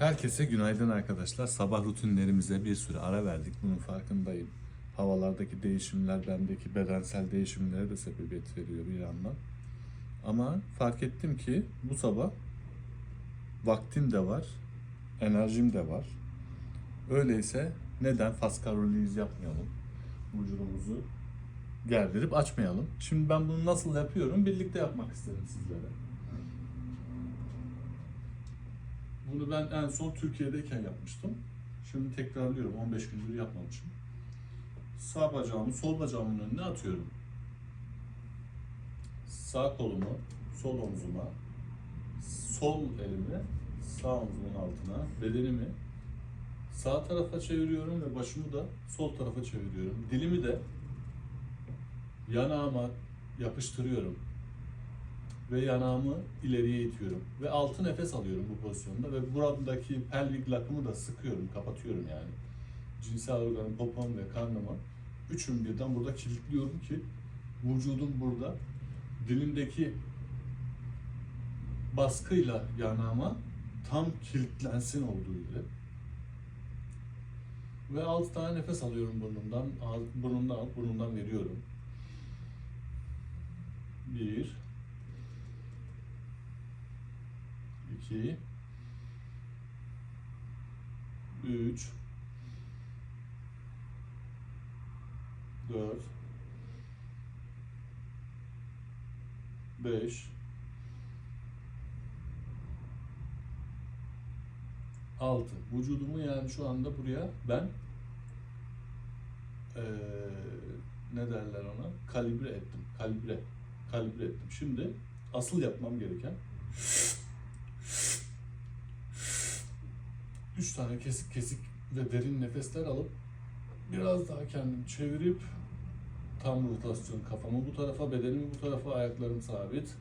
Herkese günaydın arkadaşlar. Sabah rutinlerimize bir süre ara verdik. Bunun farkındayım. Havalardaki değişimler bendeki bedensel değişimlere de sebebiyet veriyor bir yandan. Ama fark ettim ki bu sabah vaktim de var, enerjim de var. Öyleyse neden faskaroliz yapmayalım? Vücudumuzu gerdirip açmayalım. Şimdi ben bunu nasıl yapıyorum? Birlikte yapmak istedim sizlere. Bunu ben en son Türkiye'deyken yapmıştım. Şimdi tekrarlıyorum. 15 gündür yapmamışım. Sağ bacağımı sol bacağımın önüne atıyorum. Sağ kolumu sol omzuma, sol elimi sağ omzumun altına, bedenimi sağ tarafa çeviriyorum ve başımı da sol tarafa çeviriyorum. Dilimi de yanağıma yapıştırıyorum ve yanağımı ileriye itiyorum ve altı nefes alıyorum bu pozisyonda ve buradaki pelvik lakımı da sıkıyorum, kapatıyorum yani. Cinsel organım, popom ve karnımı üçünü birden burada kilitliyorum ki vücudum burada dilimdeki baskıyla yanağıma tam kilitlensin olduğu gibi. Ve 6 tane nefes alıyorum burnumdan, burnumdan alıp burnumdan veriyorum. Bir, iki, üç, dört, beş, altı. Vücudumu yani şu anda buraya ben eee, ne derler ona? Kalibre ettim. Kalibre. Kalibre ettim. Şimdi asıl yapmam gereken üç tane kesik kesik ve derin nefesler alıp biraz daha kendimi çevirip tam rotasyon kafamı bu tarafa, bedenimi bu tarafa, ayaklarım sabit.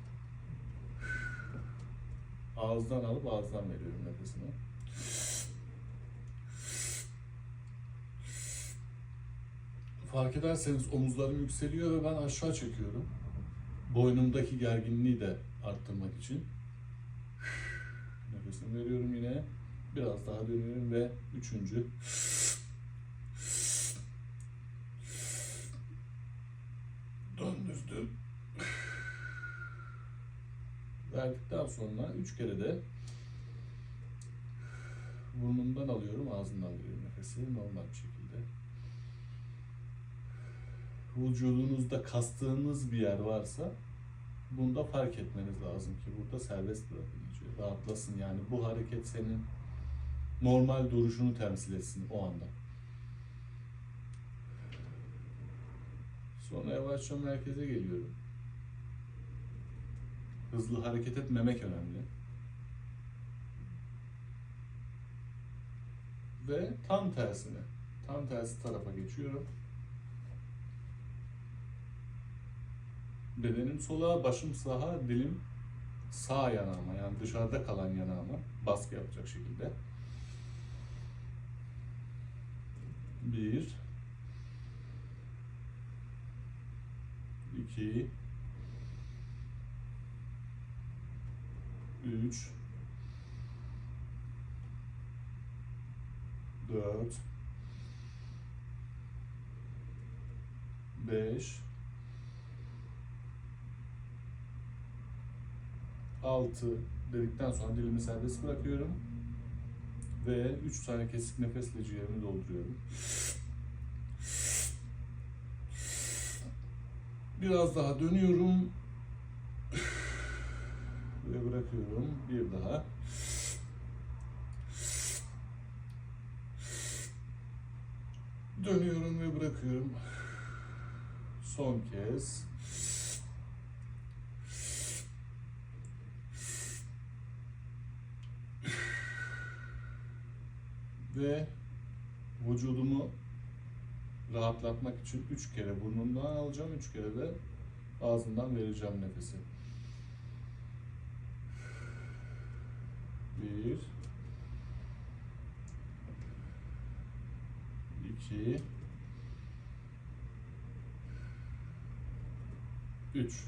Ağızdan alıp ağızdan veriyorum nefesimi. Fark ederseniz omuzlarım yükseliyor ve ben aşağı çekiyorum. Boynumdaki gerginliği de arttırmak için. Nefesimi veriyorum yine. Biraz daha dönüyorum ve üçüncü. Döndürdüm. Verdikten sonra üç kere de burnumdan alıyorum, ağzımdan veriyorum nefesi normal bir şekilde. Vücudunuzda kastığınız bir yer varsa bunda fark etmeniz lazım ki burada serbest bırakın rahatlasın yani bu hareket senin normal duruşunu temsil etsin o anda. Sonra yavaşça merkeze geliyorum. Hızlı hareket etmemek önemli. Ve tam tersine, tam tersi tarafa geçiyorum. Bedenim sola, başım sağa, dilim sağ yanağıma yani dışarıda kalan yanağıma baskı yapacak şekilde. Bir, iki, üç, dört, beş, altı dedikten sonra dilimi serbest bırakıyorum ve üç tane kesik nefesle ciğerimi dolduruyorum. Biraz daha dönüyorum ve bırakıyorum. Bir daha. Dönüyorum ve bırakıyorum. Son kez. Ve vücudumu rahatlatmak için üç kere burnumdan alacağım, üç kere de ağzımdan vereceğim nefesi. Bir, iki, üç.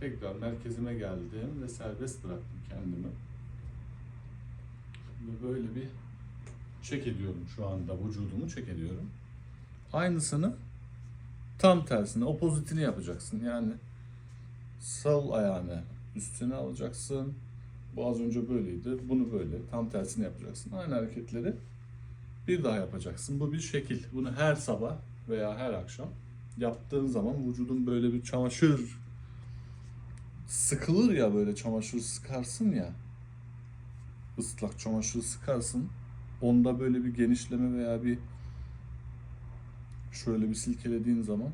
Tekrar merkezime geldim ve serbest bıraktım kendimi. Ve böyle bir çek ediyorum şu anda vücudumu çek ediyorum. Aynısını tam tersine opozitini yapacaksın. Yani sol ayağını üstüne alacaksın. Bu az önce böyleydi. Bunu böyle tam tersini yapacaksın. Aynı hareketleri bir daha yapacaksın. Bu bir şekil. Bunu her sabah veya her akşam yaptığın zaman vücudun böyle bir çamaşır sıkılır ya böyle çamaşır sıkarsın ya ıslak çamaşır sıkarsın onda böyle bir genişleme veya bir şöyle bir silkelediğin zaman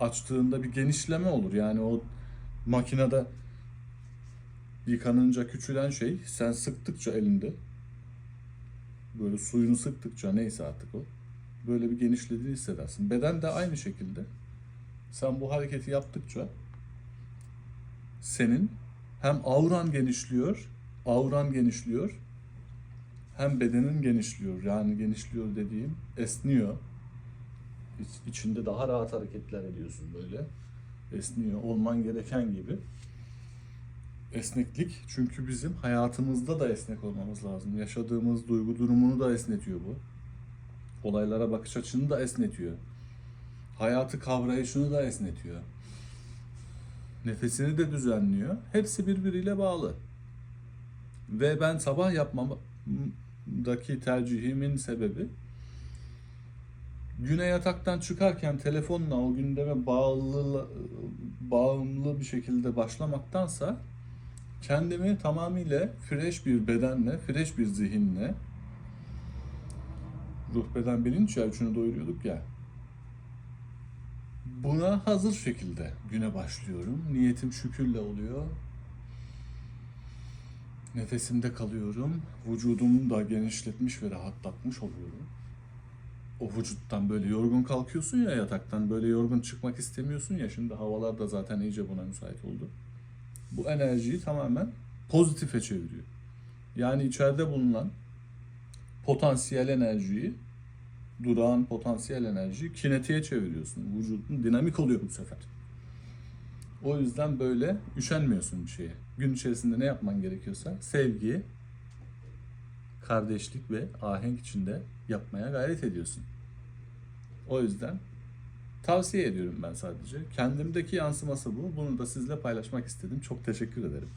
açtığında bir genişleme olur. Yani o makinede yıkanınca küçülen şey sen sıktıkça elinde böyle suyunu sıktıkça neyse artık o böyle bir genişlediğini hissedersin. Beden de aynı şekilde sen bu hareketi yaptıkça senin hem auran genişliyor, auran genişliyor hem bedenin genişliyor. Yani genişliyor dediğim esniyor. İç- içinde daha rahat hareketler ediyorsun böyle. Esniyor. Olman gereken gibi. Esneklik çünkü bizim hayatımızda da esnek olmamız lazım. Yaşadığımız duygu durumunu da esnetiyor bu. Olaylara bakış açını da esnetiyor. Hayatı kavrayışını da esnetiyor. Nefesini de düzenliyor. Hepsi birbiriyle bağlı. Ve ben sabah yapmamdaki tercihimin sebebi güne yataktan çıkarken telefonla o gündeme bağlı bağımlı bir şekilde başlamaktansa kendimi tamamıyla fresh bir bedenle, fresh bir zihinle ruh beden bilinç ya üçünü doyuruyorduk ya buna hazır şekilde güne başlıyorum. Niyetim şükürle oluyor. Nefesimde kalıyorum. Vücudumu da genişletmiş ve rahatlatmış oluyorum. O vücuttan böyle yorgun kalkıyorsun ya yataktan böyle yorgun çıkmak istemiyorsun ya şimdi havalar da zaten iyice buna müsait oldu. Bu enerjiyi tamamen pozitife çeviriyor. Yani içeride bulunan potansiyel enerjiyi durağan potansiyel enerjiyi kinetiğe çeviriyorsun. Vücudun dinamik oluyor bu sefer. O yüzden böyle üşenmiyorsun bir şeye. Gün içerisinde ne yapman gerekiyorsa sevgi, kardeşlik ve ahenk içinde yapmaya gayret ediyorsun. O yüzden tavsiye ediyorum ben sadece. Kendimdeki yansıması bu. Bunu da sizle paylaşmak istedim. Çok teşekkür ederim.